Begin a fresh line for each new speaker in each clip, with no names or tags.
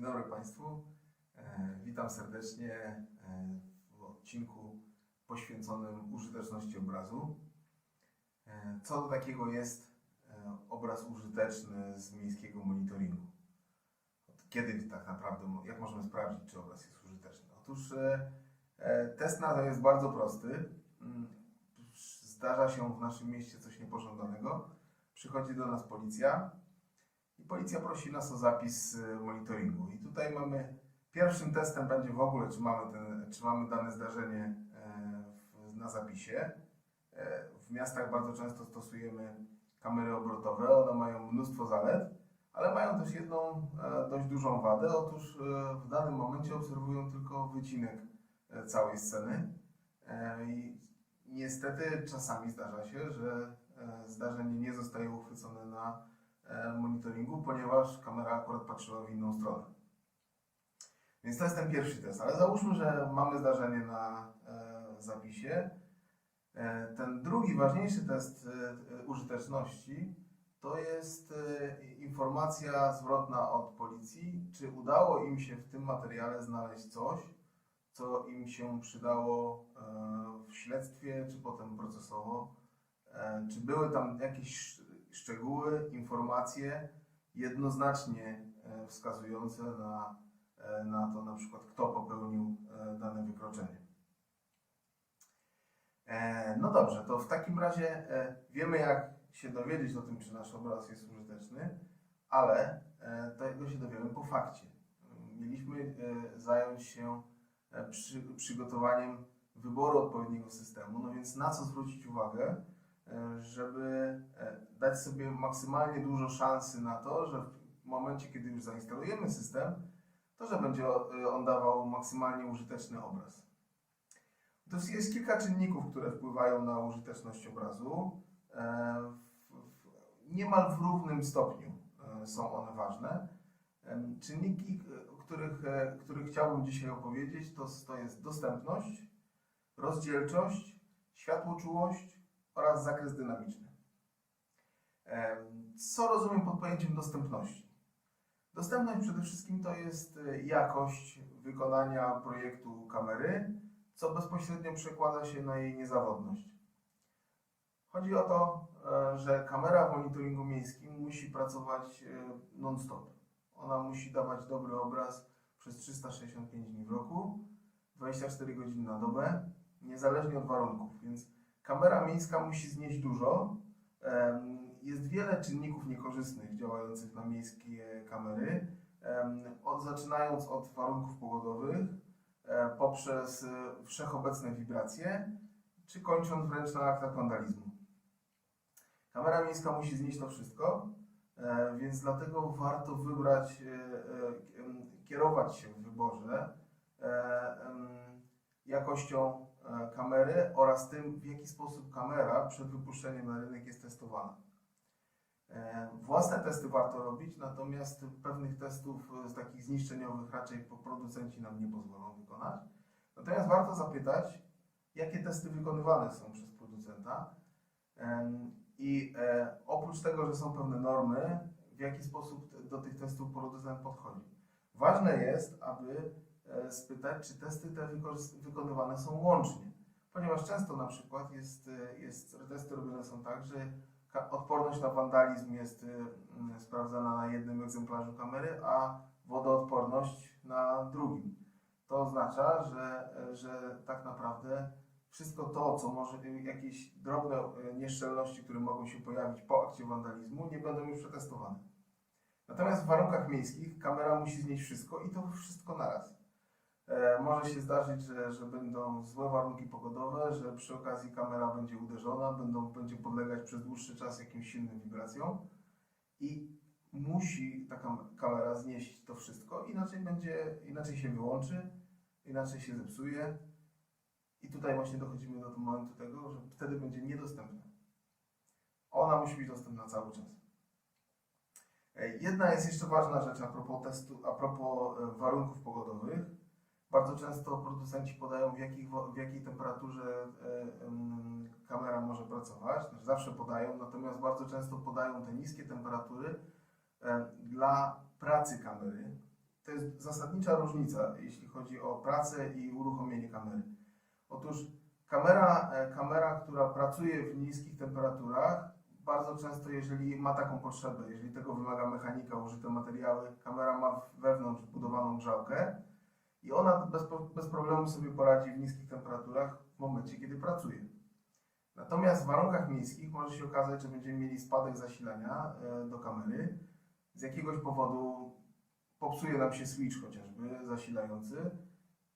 Dzień dobry Państwu. E, Witam serdecznie e, w odcinku poświęconym użyteczności obrazu. E, Co to takiego jest obraz użyteczny z miejskiego monitoringu? Kiedy tak naprawdę, jak możemy sprawdzić, czy obraz jest użyteczny? Otóż test na to jest bardzo prosty. Mm, Zdarza się w naszym mieście coś niepożądanego. Przychodzi do nas policja, i policja prosi nas o zapis y, monitoringu. I tutaj mamy, pierwszym testem będzie w ogóle, czy mamy, ten, czy mamy dane zdarzenie e, na zapisie. E, W miastach bardzo często stosujemy kamery obrotowe, one mają mnóstwo zalet, ale mają też jedną e, dość dużą wadę. Otóż w danym momencie obserwują tylko wycinek całej sceny. I niestety czasami zdarza się, że zdarzenie nie zostaje uchwycone na monitoringu, ponieważ kamera akurat patrzyła w inną stronę. Więc to jest ten pierwszy test, ale załóżmy, że mamy zdarzenie na e, zapisie. E, ten drugi, ważniejszy test e, e, użyteczności to jest e, informacja zwrotna od policji, czy udało im się w tym materiale znaleźć coś, co im się przydało e, w śledztwie, czy potem procesowo. E, Czy były tam jakieś szczegóły, informacje jednoznacznie e, wskazujące na, e, na to, na przykład kto popełnił e, dane wykroczenie. No dobrze, to w takim razie wiemy jak się dowiedzieć o tym, czy nasz obraz jest użyteczny, ale tego się dowiemy po fakcie. Mieliśmy zająć się przy, przygotowaniem wyboru odpowiedniego systemu, no więc na co zwrócić uwagę, żeby e, dać sobie maksymalnie dużo szansy na to, że w momencie, kiedy już zainstalujemy system, to że będzie e, on dawał maksymalnie użyteczny obraz. To jest- kilka czynników, które wpływają na użyteczność obrazu. E, Niemal w równym stopniu e, są one ważne. Czynniki, e, których, e, których chciałbym dzisiaj opowiedzieć, to, to jest dostępność, rozdzielczość, światłoczułość oraz zakres dynamiczny. Co rozumiem pod pojęciem dostępności? Dostępność przede wszystkim to jest e, jakość wykonania projektu kamery, co bezpośrednio przekłada się na jej niezawodność. Chodzi o to, e, że kamera w monitoringu miejskim musi pracować e, non-stop. Ona musi dawać dobry obraz przez 365 dni w roku, 24 godziny na dobę, niezależnie od warunków. Więc kamera miejska musi znieść dużo. Jest wiele czynników niekorzystnych działających na miejskie kamery, od, zaczynając od warunków pogodowych, e, poprzez e, wszechobecne wibracje, czy kończąc wręcz na aktach wandalizmu. Kamera miejska musi znieść to wszystko, e, więc dlatego warto wybrać, kierować się w wyborze jakością kamery oraz tym, w jaki sposób kamera przed wypuszczeniem na rynek jest testowana. E, Własne testy warto robić, natomiast pewnych testów e, z takich zniszczeniowych raczej producenci nam nie pozwolą wykonać. Natomiast warto zapytać, jakie testy wykonywane są przez producenta i e, oprócz tego, że są pewne normy, w jaki sposób do tych testów producent podchodzi. Ważne jest, aby e, spytać, czy testy te wykonywane są łącznie, ponieważ często na przykład jest, e, jest testy robione są tak, że odporność na wandalizm jest y, mm, sprawdzana na jednym egzemplarzu kamery, a wodoodporność na drugim. To oznacza, że, e, że tak naprawdę wszystko to, co może jakieś drobne nieszczelności, które mogą się pojawić po akcie wandalizmu, nie będą już przetestowane. Natomiast w warunkach miejskich kamera musi znieść wszystko i to wszystko naraz. E, może się zdarzyć, że, że będą złe warunki pogodowe, że przy okazji kamera będzie uderzona, będą, będzie podlegać przez dłuższy czas jakimś silnym wibracjom i musi ta kam- kamera znieść to wszystko, inaczej będzie, inaczej się wyłączy, inaczej się zepsuje i tutaj właśnie dochodzimy do momentu tego, że wtedy będzie niedostępna. Ona musi być dostępna cały czas. E, Jedna jest jeszcze ważna rzecz a propos testu, a propos e, warunków pogodowych. Bardzo często producenci podają w, jakich, w jakiej temperaturze e, kamera może pracować. Znaczy zawsze podają, natomiast bardzo często podają te niskie temperatury e, dla pracy kamery. to jest zasadnicza różnica, jeśli chodzi o pracę i uruchomienie kamery. Otóż kamera, e, kamera, która pracuje w niskich temperaturach, bardzo często, jeżeli ma taką potrzebę, jeżeli tego wymaga mechanika, użyte materiały, kamera ma wewnątrz wbudowaną grzałkę i ona bez, bez problemu sobie poradzi w niskich temperaturach w momencie, kiedy pracuje. Natomiast w warunkach miejskich może się okazać, że będziemy mieli spadek zasilania e, do kamery. Z jakiegoś powodu popsuje nam się switch chociażby zasilający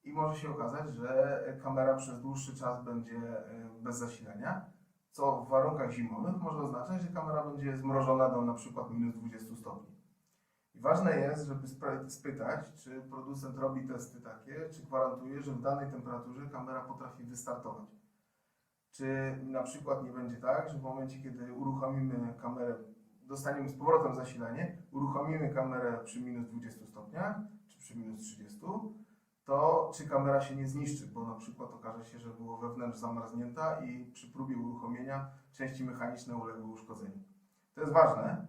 i może się okazać, że kamera przez dłuższy czas będzie e, bez zasilania, co w warunkach zimowych może oznaczać, że kamera będzie zmrożona do na przykład minus 20 stopni. Ważne jest, żeby spytać, czy producent robi testy takie, czy gwarantuje, że w danej temperaturze kamera potrafi wystartować. Czy na przykład nie będzie tak, że w momencie, kiedy uruchomimy kamerę, dostaniemy z powrotem zasilanie, uruchomimy kamerę przy minus 20 stopniach, czy przy minus 30, to czy kamera się nie zniszczy, bo na przykład okaże się, że było wewnątrz zamarznięta i przy próbie uruchomienia części mechaniczne uległy uszkodzeniu. To jest ważne,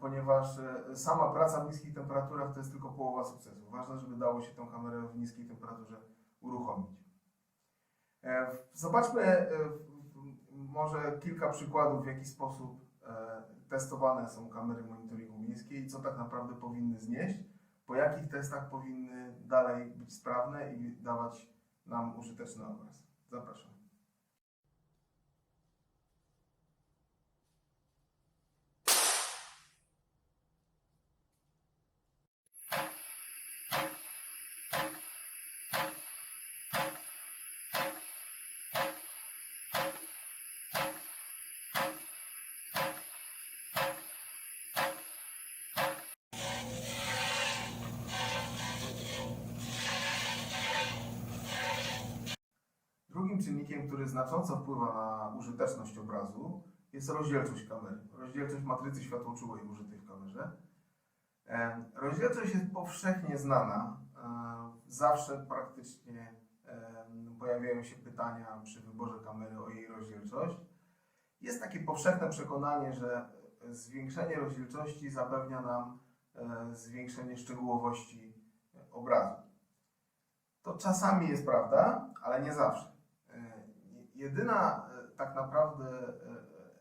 ponieważ e, sama praca w niskich temperaturach to jest tylko połowa sukcesu. Ważne, żeby dało się tę kamerę w niskiej temperaturze uruchomić. E, Zobaczmy e, może kilka przykładów, w jaki sposób e, testowane są kamery monitoringu miejskiej i co tak naprawdę powinny znieść, po jakich testach powinny dalej być sprawne i dawać nam użyteczny obraz. Zapraszam. Czynnikiem, który znacząco wpływa na użyteczność obrazu, jest rozdzielczość kamery, rozdzielczość matrycy światłoczułej użytej w kamerze. Rozdzielczość jest powszechnie znana. E, Zawsze praktycznie pojawiają się pytania przy wyborze kamery o jej rozdzielczość. Jest takie powszechne przekonanie, że zwiększenie rozdzielczości zapewnia nam e, zwiększenie szczegółowości obrazu. To czasami jest prawda, ale nie zawsze. E, Jedyna e, tak naprawdę,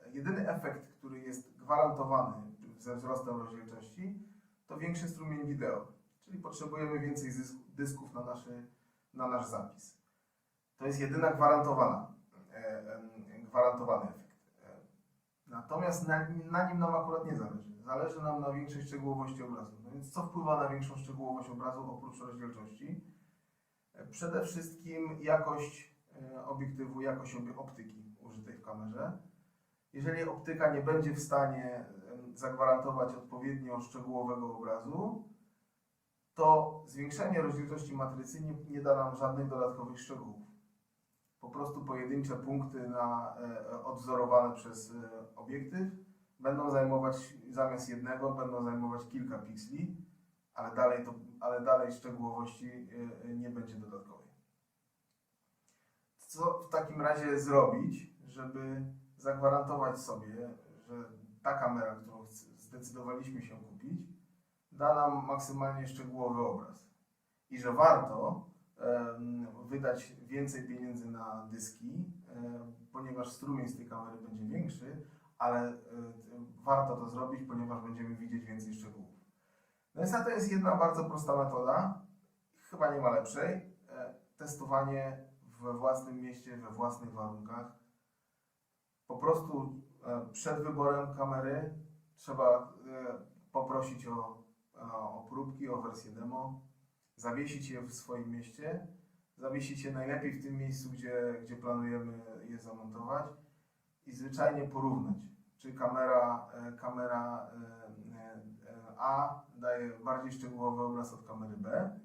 e, jedyny efekt, który jest gwarantowany ze wzrostem rozdzielczości, to większy strumień wideo. Czyli potrzebujemy więcej dysków na, naszy, na nasz zapis. To jest jedyna gwarantowana, e, gwarantowany efekt. E, Natomiast na, na nim nam akurat nie zależy. Zależy nam na większej szczegółowości obrazu. No więc co wpływa na większą szczegółowość obrazu oprócz rozdzielczości? E, Przede wszystkim jakość e, obiektywu, jakość optyki użytej w kamerze. Jeżeli optyka nie będzie w stanie zagwarantować odpowiednio szczegółowego obrazu, to zwiększenie rozdzielczości matrycy nie, nie da nam żadnych dodatkowych szczegółów. Po prostu pojedyncze punkty na, e, odwzorowane przez e, obiektyw będą zajmować zamiast jednego, będą zajmować kilka pikseli, ale dalej, to, ale dalej szczegółowości e, e, nie będzie dodatkowej. Co w takim razie zrobić, żeby zagwarantować sobie, że ta kamera, którą zdecydowaliśmy się kupić, da nam maksymalnie szczegółowy obraz i że warto wydać więcej pieniędzy na dyski, ponieważ strumień z tej kamery będzie większy, ale e, warto to zrobić, ponieważ będziemy widzieć więcej szczegółów. No więc to jest jedna bardzo prosta metoda, chyba nie ma lepszej. E, Testowanie we własnym mieście, we własnych warunkach. Po prostu e, przed wyborem kamery trzeba e, poprosić o, e, o próbki, o wersję demo, zawiesić je w swoim mieście, zawiesić je najlepiej w tym miejscu, gdzie, gdzie planujemy je zamontować i zwyczajnie porównać, czy kamera, kamera A daje bardziej szczegółowy obraz od kamery B.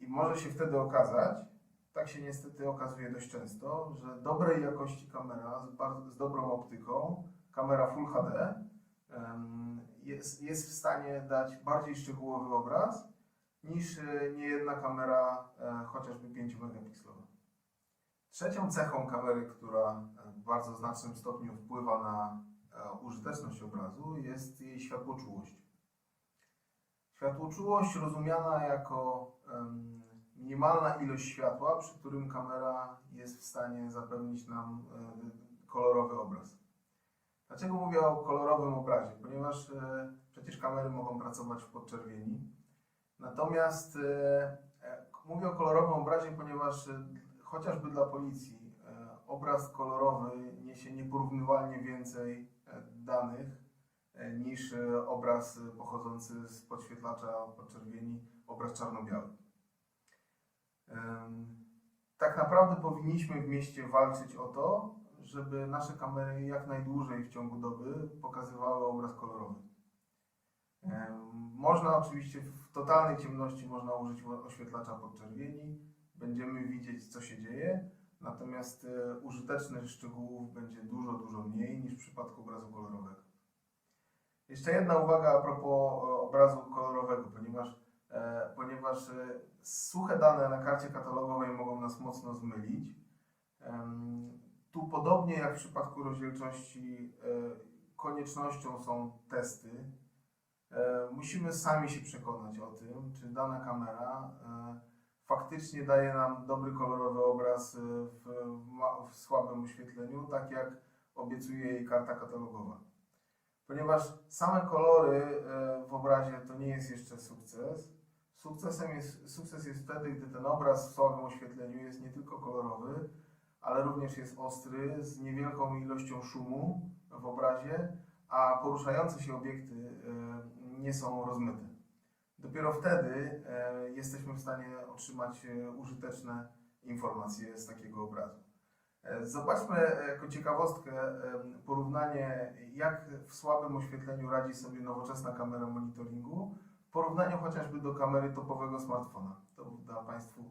I może się wtedy okazać, tak się niestety okazuje dość często, że dobrej jakości kamera z, bardzo, z dobrą optyką, kamera Full HD, jest, jest w stanie dać bardziej szczegółowy obraz niż e, niejedna kamera e, chociażby 5 megapikselowa. Trzecią cechą kamery, która e, w bardzo znacznym stopniu wpływa na użyteczność obrazu, jest jej światłoczułość. Światłoczułość rozumiana jako em, minimalna ilość światła, przy którym kamera jest w stanie zapewnić nam e, kolorowy obraz. Dlaczego mówię o kolorowym obrazie? Ponieważ e, przecież kamery mogą pracować w podczerwieni. Natomiast e, mówię o kolorowym obrazie, ponieważ chociażby dla policji obraz kolorowy niesie nieporównywalnie więcej danych niż obraz pochodzący z podświetlacza podczerwieni, obraz czarno-biały. Tak naprawdę powinniśmy w mieście walczyć o to, żeby nasze kamery jak najdłużej w ciągu doby pokazywały obraz kolorowy. Można oczywiście w totalnej ciemności można użyć oświetlacza podczerwieni, będziemy widzieć co się dzieje, natomiast e, użytecznych szczegółów będzie dużo, dużo mniej niż w przypadku obrazu kolorowego. Jeszcze jedna uwaga a propos e, obrazu kolorowego, ponieważ, ponieważ e, suche dane na karcie katalogowej mogą nas mocno zmylić. Tu podobnie jak w przypadku rozdzielczości e, koniecznością są testy. E, Musimy sami się przekonać o tym, czy dana kamera faktycznie daje nam dobry kolorowy obraz w, w, słabym oświetleniu, tak jak obiecuje jej karta katalogowa. Ponieważ same kolory w obrazie to nie jest jeszcze sukces. Sukcesem jest, sukces jest wtedy, gdy ten obraz w słabym oświetleniu jest nie tylko kolorowy, ale również jest ostry, z niewielką ilością szumu w obrazie, a poruszające się obiekty e, nie są rozmyte. Dopiero wtedy e, jesteśmy w stanie otrzymać e, użyteczne informacje z takiego obrazu. Zobaczmy jako ciekawostkę porównanie, jak w słabym oświetleniu radzi sobie nowoczesna kamera monitoringu w porównaniu chociażby do kamery topowego smartfona. To da Państwu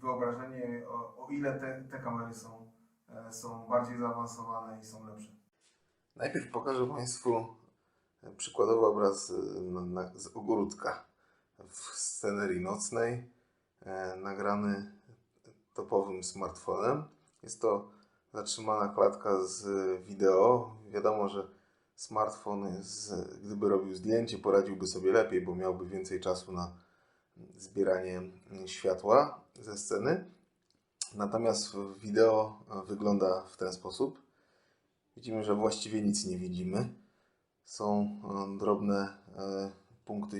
wyobrażenie, o, o ile te, te kamery są, e, są bardziej zaawansowane i są lepsze.
Najpierw pokażę Państwu przykładowy obraz na, z ogródka w scenerii nocnej, e, nagrany topowym smartfonem. Jest to zatrzymana klatka z wideo. Wiadomo, że smartfon, jest, gdyby robił zdjęcie, poradziłby sobie lepiej, bo miałby więcej czasu na zbieranie światła ze sceny. Natomiast wideo e, wygląda w ten sposób. Widzimy, że właściwie nic nie widzimy. Są e, drobne e, punkty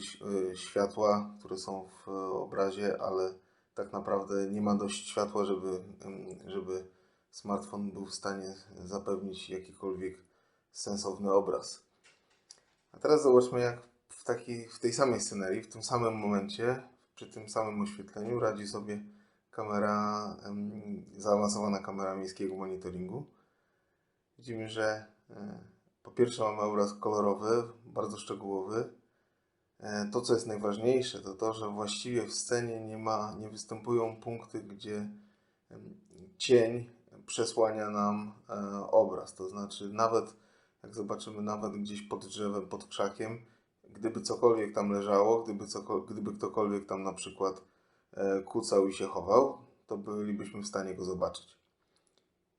światła, które są w obrazie, ale tak naprawdę nie ma dość światła, żeby, em, żeby smartfon był w stanie zapewnić jakikolwiek sensowny obraz. A teraz zobaczmy, jak w, takiej, w tej samej scenerii, w tym samym momencie, przy tym samym oświetleniu radzi sobie kamera, zaawansowana kamera miejskiego monitoringu. Widzimy, że e, po pierwsze mamy obraz kolorowy, bardzo szczegółowy. E, To, co jest najważniejsze, to to, że właściwie w scenie nie ma, nie występują punkty, gdzie cień przesłania nam e, obraz. To znaczy, nawet jak zobaczymy, nawet gdzieś pod drzewem, pod krzakiem, gdyby cokolwiek tam leżało, gdyby, cokol- gdyby ktokolwiek tam na przykład e, kucał i się chował, to bylibyśmy w stanie go zobaczyć.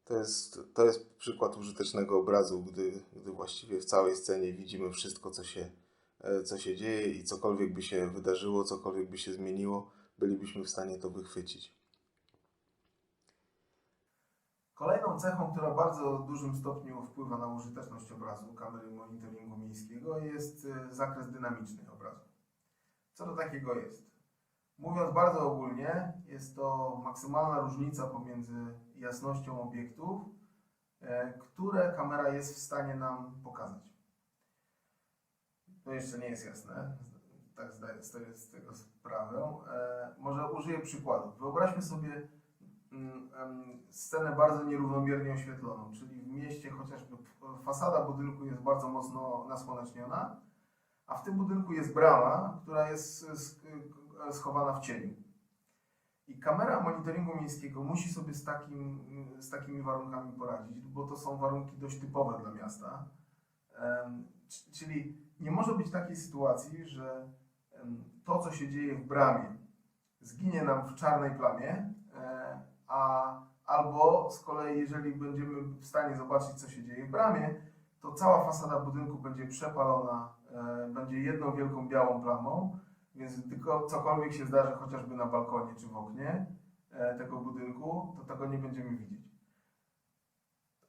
To jest, to jest przykład użytecznego obrazu, gdy, gdy właściwie w całej scenie widzimy wszystko, co się, e, co się dzieje i cokolwiek by się wydarzyło, cokolwiek by się zmieniło, bylibyśmy w stanie to wychwycić.
Kolejną cechą, która w bardzo dużym stopniu wpływa na użyteczność obrazu kamery monitoringu miejskiego jest e, zakres dynamiczny obrazu. Co to takiego jest? Mówiąc bardzo ogólnie, jest to maksymalna różnica pomiędzy jasnością obiektów, e, które kamera jest w stanie nam pokazać. To jeszcze nie jest jasne, tak zdaję sobie z tego sprawę. E, Może użyję przykładu. Wyobraźmy sobie scenę bardzo nierównomiernie oświetloną, czyli w mieście chociażby fasada budynku jest bardzo mocno nasłoneczniona, a w tym budynku jest brama, która jest schowana w cieniu. I kamera monitoringu miejskiego musi sobie z, takim, z takimi warunkami poradzić, bo to są warunki dość typowe dla miasta. Czyli nie może być takiej sytuacji, że to, co się dzieje w bramie, zginie nam w czarnej plamie, e, a albo z kolei, jeżeli będziemy w stanie zobaczyć, co się dzieje w bramie, to cała fasada budynku będzie przepalona, e, będzie jedną wielką białą plamą, więc tylko cokolwiek się zdarzy chociażby na balkonie czy w oknie e, tego budynku, to tego nie będziemy widzieć.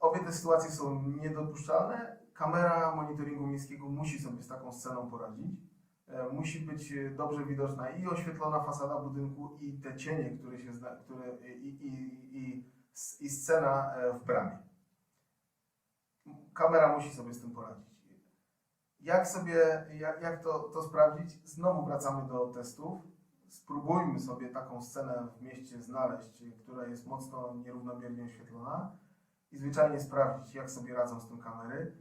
Obie te sytuacje są niedopuszczalne. Kamera monitoringu miejskiego musi sobie z taką sceną poradzić. E, Musi być e, dobrze widoczna i oświetlona fasada budynku i te cienie, które się zna, które, i, i, i, i scena e, w bramie. Kamera musi sobie z tym poradzić. Jak sobie, jak, jak to, to sprawdzić? Znowu wracamy do testów. Spróbujmy sobie taką scenę w mieście znaleźć, która jest mocno nierównomiernie oświetlona i zwyczajnie sprawdzić, jak sobie radzą z tym kamery.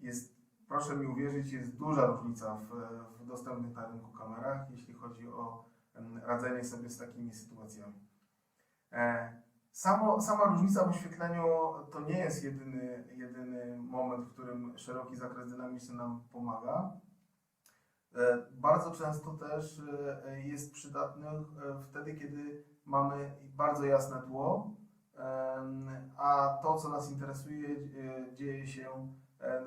Jest, proszę mi uwierzyć, jest duża różnica w, w dostępnych na rynku kamerach, jeśli chodzi o radzenie sobie z takimi sytuacjami. E, Samo, sama różnica w oświetleniu to nie jest jedyny, jedyny moment, w którym szeroki zakres dynamiczny nam pomaga. E, Bardzo często też e, jest przydatny wtedy, kiedy mamy bardzo jasne tło, a to, co nas interesuje, dzieje się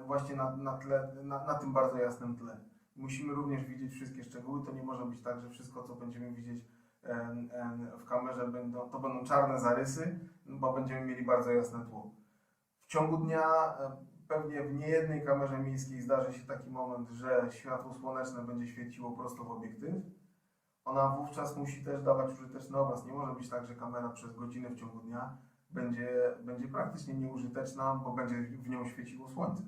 właśnie na, na, tle, na, na tym bardzo jasnym tle. Musimy również widzieć wszystkie szczegóły. To nie może być tak, że wszystko, co będziemy widzieć em, em, w kamerze, będą, to będą czarne zarysy, bo będziemy mieli bardzo jasne tło. W ciągu dnia e, pewnie w niejednej kamerze miejskiej zdarzy się taki moment, że światło słoneczne będzie świeciło prosto w obiektyw. Ona wówczas musi też dawać użyteczny obraz. Nie może być tak, że kamera przez godzinę w ciągu dnia będzie, będzie praktycznie nieużyteczna, bo będzie w nią świeciło słońce.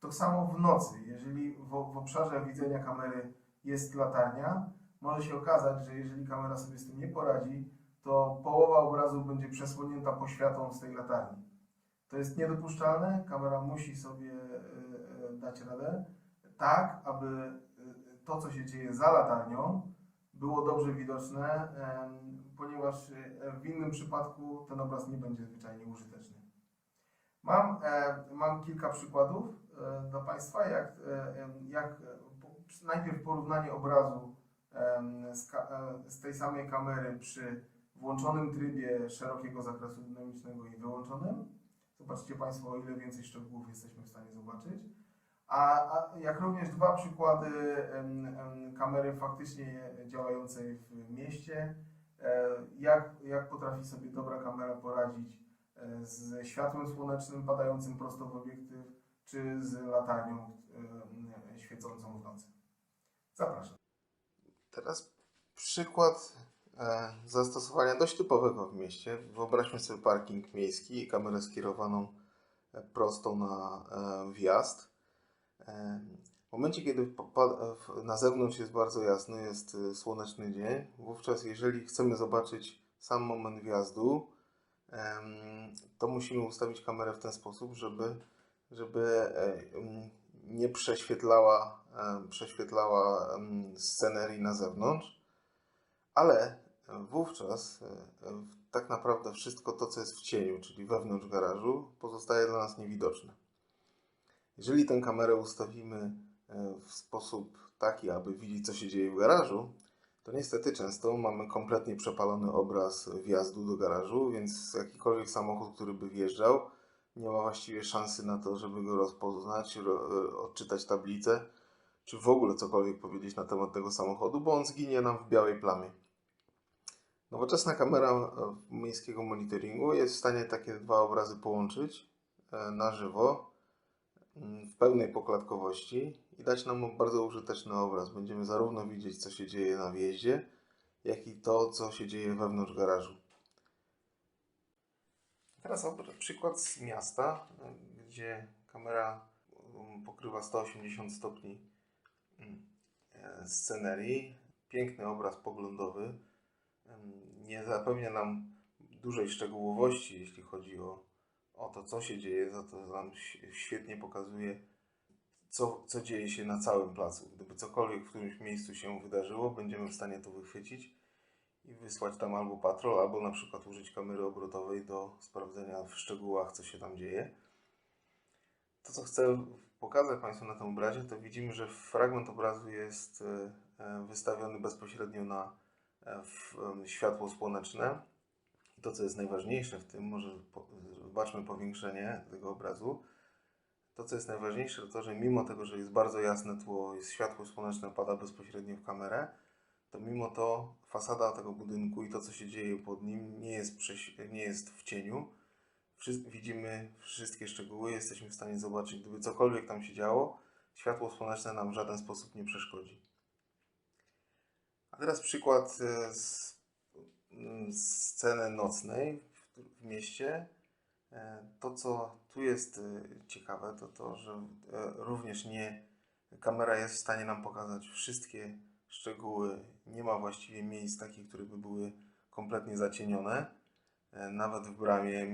To samo w nocy. Jeżeli w, w obszarze widzenia kamery jest latarnia, może się okazać, że jeżeli kamera sobie z tym nie poradzi, to połowa obrazu będzie przesłonięta poświatą z tej latarni. To jest niedopuszczalne. Kamera musi sobie e, e, dać radę tak, aby e, to, co się dzieje za latarnią, było dobrze widoczne, ponieważ e, w innym przypadku ten obraz nie będzie zwyczajnie użyteczny. Mam, e, mam kilka przykładów e, dla Państwa, jak, jak najpierw porównanie obrazu z, z tej samej kamery przy włączonym trybie szerokiego zakresu dynamicznego i wyłączonym. Zobaczcie Państwo, o ile więcej szczegółów jesteśmy w stanie zobaczyć. A, a jak również dwa przykłady kamery faktycznie działającej w mieście. E, jak, jak potrafi sobie dobra kamera poradzić e, z światłem słonecznym padającym prosto w obiektyw, czy z latarnią em, świecącą w nocy. Zapraszam.
Teraz przykład e, zastosowania dość typowego w mieście. Wyobraźmy sobie parking miejski i kamerę skierowaną e, prosto na e, wjazd. W momencie, kiedy na zewnątrz jest bardzo jasno, jest e, słoneczny dzień, wówczas jeżeli chcemy zobaczyć sam moment wjazdu, to musimy ustawić kamerę w ten sposób, żeby, żeby e, nie prześwietlała, e, prześwietlała scenerii na zewnątrz, ale wówczas e, tak naprawdę wszystko to, co jest w cieniu, czyli wewnątrz garażu, pozostaje dla nas niewidoczne. Jeżeli tę kamerę ustawimy e, w sposób taki, aby widzieć, co się dzieje w garażu, to niestety często mamy kompletnie przepalony obraz wjazdu do garażu, więc jakikolwiek samochód, który by wjeżdżał, nie ma właściwie szansy na to, żeby go rozpoznać, ro, e, odczytać tablicę, czy w ogóle cokolwiek powiedzieć na temat tego samochodu, bo on zginie nam w białej plamie. Nowoczesna kamera e, miejskiego monitoringu jest w stanie takie dwa obrazy połączyć na żywo w pełnej poklatkowości i dać nam bardzo użyteczny obraz. Będziemy zarówno widzieć, co się dzieje na wjeździe, jak i to, co się dzieje wewnątrz garażu. Teraz przykład z miasta, gdzie kamera um, pokrywa 180 stopni mm, e, scenerii. Piękny obraz poglądowy. Nie zapewnia nam dużej szczegółowości, jeśli chodzi o, o to, co się dzieje, za to nam świetnie pokazuje, co, co dzieje się na całym placu. Gdyby cokolwiek w którymś miejscu się wydarzyło, będziemy w stanie to wychwycić i wysłać tam albo patrol, albo na przykład użyć kamery obrotowej do sprawdzenia w szczegółach, co się tam dzieje. To, co chcę pokazać Państwu na tym obrazie, to widzimy, że fragment obrazu jest e, e, wystawiony bezpośrednio na e, światło słoneczne. To, co jest najważniejsze w tym, może zobaczmy powiększenie tego obrazu, to, co jest najważniejsze, to to, że mimo tego, że jest bardzo jasne tło, jest światło słoneczne pada bezpośrednio w kamerę, to mimo to fasada tego budynku i to, co się dzieje pod nim, nie jest, nie jest w cieniu. Widzimy wszystkie szczegóły, jesteśmy w stanie zobaczyć, gdyby cokolwiek tam się działo, światło słoneczne nam w żaden sposób nie przeszkodzi. A teraz przykład e, z mm, sceny nocnej w mieście. E, To, co tu jest e, ciekawe, to to, że e, również nie kamera jest w stanie nam pokazać wszystkie szczegóły. Nie ma właściwie miejsc takich, które by były kompletnie zacienione. Nawet w bramie,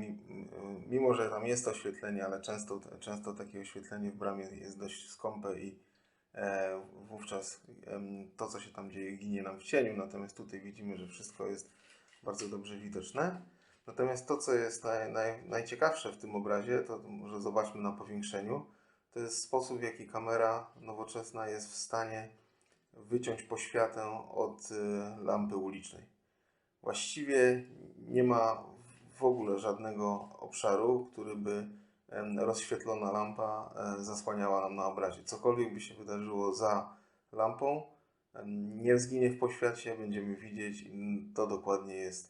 mimo że tam jest oświetlenie, ale często, często takie oświetlenie w bramie jest dość skąpe i wówczas to, co się tam dzieje, ginie nam w cieniu. Natomiast tutaj widzimy, że wszystko jest bardzo dobrze widoczne. Natomiast to, co jest naj, naj, najciekawsze w tym obrazie, to może zobaczmy na powiększeniu, to jest sposób, w jaki kamera nowoczesna jest w stanie wyciąć poświatę od y, lampy ulicznej. Właściwie nie ma w ogóle żadnego obszaru, który by rozświetlona lampa e, zasłaniała nam na obrazie. Cokolwiek by się wydarzyło za lampą, nie zginie w poświacie, będziemy widzieć. To dokładnie jest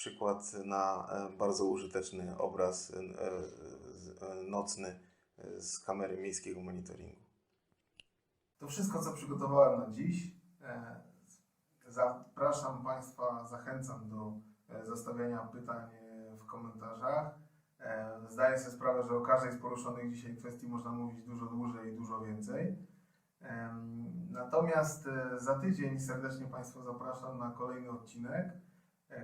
przykład na e, bardzo użyteczny obraz e, e, nocny z kamery miejskiego monitoringu.
To wszystko, co przygotowałem na dziś. Zapraszam Państwa, zachęcam do zostawiania pytań w komentarzach. Zdaję sobie sprawę, że o każdej z poruszonych dzisiaj kwestii można mówić dużo dłużej i dużo więcej. Natomiast za tydzień serdecznie Państwa zapraszam na kolejny odcinek,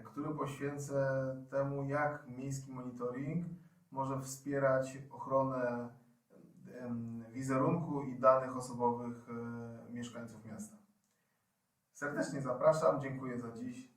który poświęcę temu, jak miejski monitoring może wspierać ochronę wizerunku i danych osobowych e, mieszkańców miasta. Serdecznie zapraszam, dziękuję za dziś.